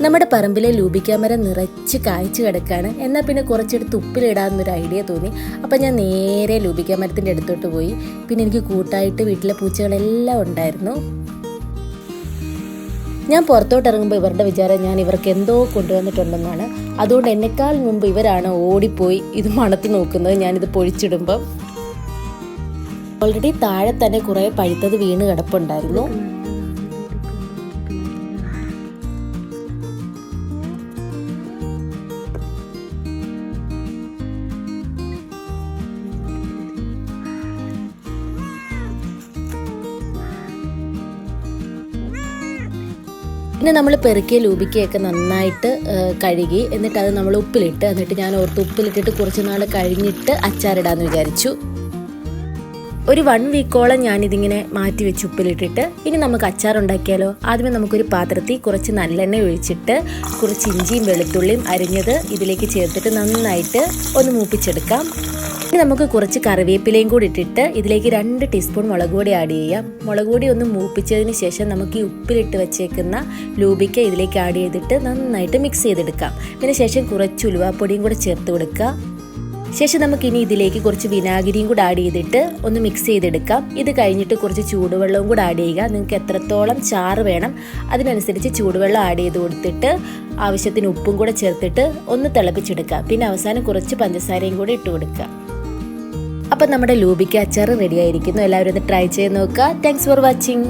നമ്മുടെ പറമ്പിലെ ലൂബിക്ക മരം നിറച്ച് കായ്ച്ചു കിടക്കാണ്. എന്നാൽ പിന്നെ കുറച്ചെടുത്ത് ഉപ്പിലിടാമെന്നൊരു ഐഡിയ തോന്നി. അപ്പം ഞാൻ നേരെ ലൂപിക്കാമരത്തിന്റെ അടുത്തോട്ട് പോയി. പിന്നെ എനിക്ക് കൂട്ടായിട്ട് വീട്ടിലെ പൂച്ചകളെല്ലാം ഉണ്ടായിരുന്നു. ഞാൻ പുറത്തോട്ട് ഇറങ്ങുമ്പോൾ ഇവരുടെ വിചാരം ഞാൻ ഇവർക്ക് എന്തോ കൊണ്ടുവന്നിട്ടുണ്ടെന്നാണ്. അതുകൊണ്ട് എന്നെക്കാൾ മുമ്പ് ഇവരാണ് ഓടിപ്പോയി ഇത് മണത്ത് നോക്കുന്നത്. ഞാനിത് പൊഴിച്ചിടുമ്പം. ഓൾറെഡി താഴെ തന്നെ കുറേ പഴുത്തത് വീണ് കിടപ്പുണ്ടായിരുന്നു. പിന്നെ നമ്മൾ പെറുക്കിയ ലൂബിക്കയൊക്കെ നന്നായിട്ട് കഴുകി എന്നിട്ട് അത് നമ്മൾ ഉപ്പിലിട്ട് എന്നിട്ട് ഞാൻ ഓർത്ത് ഉപ്പിലിട്ടിട്ട് കുറച്ച് നാൾ കഴിഞ്ഞിട്ട് അച്ചാറിടാമെന്ന് വിചാരിച്ചു. ഒരു വൺ വീക്കോളം ഞാനിതിങ്ങനെ മാറ്റി വെച്ച് ഉപ്പിലിട്ടിട്ട് ഇനി നമുക്ക് അച്ചാർ ഉണ്ടാക്കിയാലോ? ആദ്യമേ നമുക്കൊരു പാത്രത്തിൽ കുറച്ച് നല്ലെണ്ണ ഒഴിച്ചിട്ട് കുറച്ച് ഇഞ്ചിയും വെളുത്തുള്ളിയും അരിഞ്ഞത് ഇതിലേക്ക് ചേർത്തിട്ട് നന്നായിട്ട് ഒന്ന് മൂപ്പിച്ചെടുക്കാം. ഇനി നമുക്ക് കുറച്ച് കറിവേപ്പിലയും കൂടി ഇട്ടിട്ട് ഇതിലേക്ക് രണ്ട് ടീസ്പൂൺ മുളക് പൊടി ആഡ് ചെയ്യാം മുളക് പൊടി ഒന്ന് മൂപ്പിച്ചതിന് ശേഷം നമുക്ക് ഈ ഉപ്പിലിട്ട് വെച്ചേക്കുന്ന ലൂബിക്ക ഇതിലേക്ക് ആഡ് ചെയ്തിട്ട് നന്നായിട്ട് മിക്സ് ചെയ്തെടുക്കാം. ഇതിന് ശേഷം കുറച്ച് ഉലുവാപ്പൊടിയും കൂടെ ചേർത്ത് കൊടുക്കുക. ശേഷം നമുക്ക് ഇനി ഇതിലേക്ക് കുറച്ച് വിനാഗിരിയും കൂടെ ആഡ് ചെയ്തിട്ട് ഒന്ന് മിക്സ് ചെയ്തെടുക്കാം. ഇത് കഴിഞ്ഞിട്ട് കുറച്ച് ചൂടുവെള്ളവും കൂടെ ആഡ് ചെയ്യുക. നിങ്ങൾക്ക് എത്രത്തോളം ചാറ് വേണം അതിനനുസരിച്ച് ചൂടുവെള്ളം ആഡ് ചെയ്ത് കൊടുത്തിട്ട് ആവശ്യത്തിന് ഉപ്പും കൂടെ ചേർത്തിട്ട് ഒന്ന് തിളപ്പിച്ചെടുക്കുക. പിന്നെ അവസാനം കുറച്ച് പഞ്ചസാരയും കൂടെ ഇട്ട് കൊടുക്കുക. അപ്പം നമ്മുടെ ലൂബിക്ക് അച്ചാർ റെഡി ആയിരിക്കുന്നു. എല്ലാവരും ഒന്ന് ട്രൈ ചെയ്ത് നോക്കുക. Thanks for watching